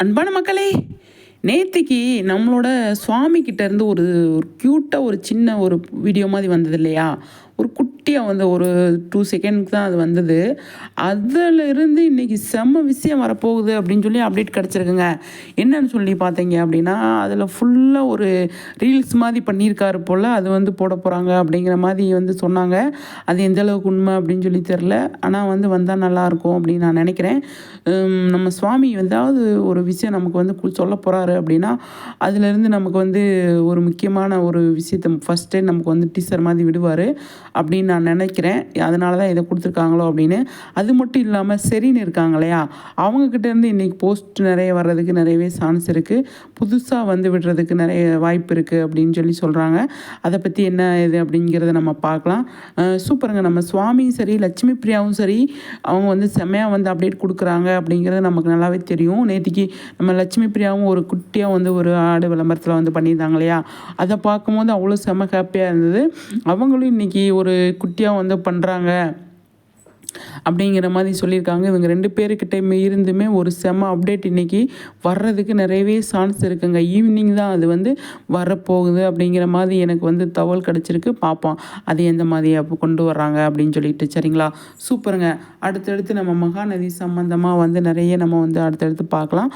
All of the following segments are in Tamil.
அன்பான மக்களே நேத்திக்கு நம்மளோட சுவாமி ஒரு ஒரு க்யூட்டாக ஒரு சின்ன ஒரு வீடியோ மாதிரி வந்தது இல்லையா? குட்டியாக வந்து ஒரு டூ செகண்ட்க்கு தான் அது வந்தது. அதில் இருந்து இன்றைக்கி செம்ம விஷயம் வரப்போகுது அப்படின்னு சொல்லி அப்டேட் கிடச்சிருக்குங்க. என்னன்னு சொல்லி பார்த்தீங்க அப்படின்னா அதில் ஃபுல்லாக ஒரு ரீல்ஸ் மாதிரி பண்ணியிருக்காரு போல் அது வந்து போட போகிறாங்க அப்படிங்கிற மாதிரி வந்து சொன்னாங்க. அது எந்த அளவுக்கு உண்மை அப்படின்னு சொல்லி தெரில ஆனால் வந்து வந்தால் நல்லாயிருக்கும் அப்படின்னு நான் நினைக்கிறேன். நம்ம சுவாமி வந்தாவது ஒரு விஷயம் நமக்கு வந்து சொல்ல போகிறாரு அப்படின்னா அதுலேருந்து நமக்கு வந்து ஒரு முக்கியமான ஒரு விஷயத்தை ஃபஸ்ட்டே நமக்கு வந்து டீச்சர் மாதிரி விடுவார் அப்படின்னு நான் நினைக்கிறேன். அதனால தான் இதை கொடுத்துருக்காங்களோ அப்படின்னு. அது மட்டும் இல்லாமல் சரின்னு இருக்காங்க இல்லையா? அவங்கக்கிட்ட இருந்து இன்றைக்கி போஸ்ட் நிறைய வர்றதுக்கு நிறையவே சான்ஸ் இருக்குது புதுசாக வந்து விடுறதுக்கு நிறைய வாய்ப்பு இருக்குது அப்படின்னு சொல்லி சொல்கிறாங்க அதை பற்றி என்ன இது அப்படிங்கிறத நம்ம பார்க்கலாம். சூப்பருங்க. நம்ம சுவாமியும் சரி லட்சுமி பிரியாவும் சரி அவங்க வந்து செம்மையாக வந்து அப்டேட் கொடுக்குறாங்க அப்படிங்கிறது நமக்கு நல்லாவே தெரியும். நேற்றுக்கு நம்ம லட்சுமி பிரியாவும் ஒரு குட்டியாக வந்து ஒரு ஆடு விளம்பரத்தில் வந்து பண்ணியிருந்தாங்க இல்லையா? அதை பார்க்கும்போது அவ்வளோ செம்ம ஹாப்பியாக இருந்தது. அவங்களும் இன்றைக்கி ஒரு குட்டி குட்டியாக வந்து பண்ணுறாங்க அப்படிங்கிற மாதிரி சொல்லியிருக்காங்க. இவங்க ரெண்டு பேருக்கிட்ட இருந்துமே ஒரு செம அப்டேட் இன்றைக்கி வர்றதுக்கு நிறையவே சான்ஸ் இருக்குங்க. ஈவினிங் தான் அது வந்து வரப்போகுது அப்படிங்கிற மாதிரி எனக்கு வந்து தகவல் கிடச்சிருக்கு. பார்ப்போம். அது எந்த மாதிரி அப்போ கொண்டு வர்றாங்க அப்படின்னு சொல்லிட்டு. சரிங்களா? சூப்பருங்க. அடுத்தடுத்து நம்ம மகாநதி சம்மந்தமாக வந்து நிறைய நம்ம வந்து அடுத்தடுத்து பார்க்கலாம்.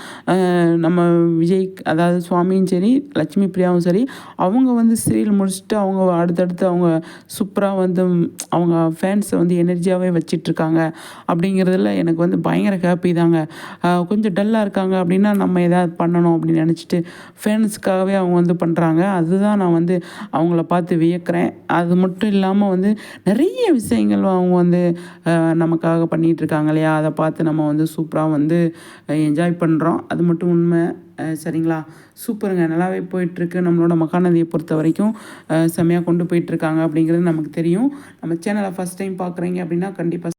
நம்ம விஜய் அதாவது சுவாமியும் சரி லட்சுமி பிரியாவும் சரி அவங்க வந்து சீரியல் முடிச்சுட்டு அவங்க அடுத்தடுத்து அவங்க சூப்பராக வந்து அவங்க ஃபேன்ஸை வந்து எனர்ஜியாகவே வச்சிட்ருக்காங்க. அப்படிங்கிறதுல எனக்கு வந்து பயங்கர ஹாப்பி தாங்க. கொஞ்சம் டல்லாக இருக்காங்க அப்படின்னா நம்ம ஏதாவது பண்ணணும் அப்படின்னு நினச்சிட்டு ஃபேன்ஸுக்காகவே அவங்க வந்து பண்ணுறாங்க அதுதான் நான் வந்து அவங்கள பார்த்து வியக்கிறேன். அது மட்டும் இல்லாமல் வந்து நிறைய விஷயங்கள் அவங்க வந்து நமக்காக பண்ணிகிட்ருக்காங்க இல்லையா? அதை பார்த்து நம்ம வந்து சூப்பராக வந்து என்ஜாய் பண்ணுறோம் அது மட்டும் உண்மை. சரிங்களா? சூப்பருங்க. நல்லாவே போயிட்டுருக்கு. நம்மளோட மகாநதியை பொறுத்த வரைக்கும் செம்மையாக கொண்டு போயிட்டுருக்காங்க அப்படிங்கிறது நமக்கு தெரியும். நம்ம சேனலை ஃபஸ்ட் டைம் பார்க்குறீங்க அப்படின்னா கண்டிப்பாக